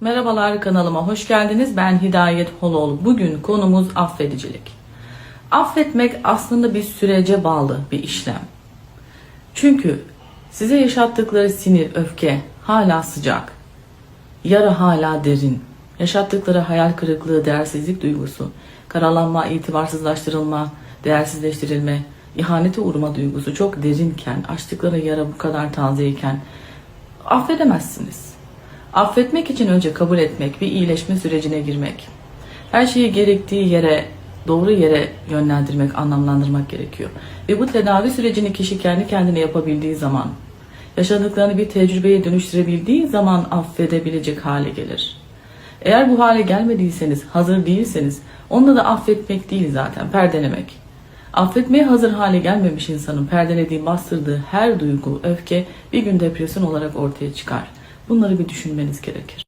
Merhabalar kanalıma hoş geldiniz. Ben Hidayet Holoğlu. Bugün konumuz affedicilik. Affetmek aslında bir sürece bağlı bir işlem. Çünkü size yaşattıkları sinir, öfke hala sıcak. Yara hala derin. Yaşattıkları hayal kırıklığı, değersizlik duygusu, karalanma, itibarsızlaştırılma, değersizleştirilme, ihanete uğrama duygusu çok derinken, açtıkları yara bu kadar tazeyken affedemezsiniz. Affetmek için önce kabul etmek, bir iyileşme sürecine girmek. Her şeyi gerektiği yere, doğru yere yönlendirmek, anlamlandırmak gerekiyor. Ve bu tedavi sürecini kişi kendi kendine yapabildiği zaman, yaşadıklarını bir tecrübeye dönüştürebildiği zaman affedebilecek hale gelir. Eğer bu hale gelmediyseniz, hazır değilseniz, onda da affetmek değil zaten, perdelemek. Affetmeye hazır hale gelmemiş insanın perdelediği, bastırdığı her duygu, öfke bir gün depresyon olarak ortaya çıkar. Bunları bir düşünmeniz gerekir.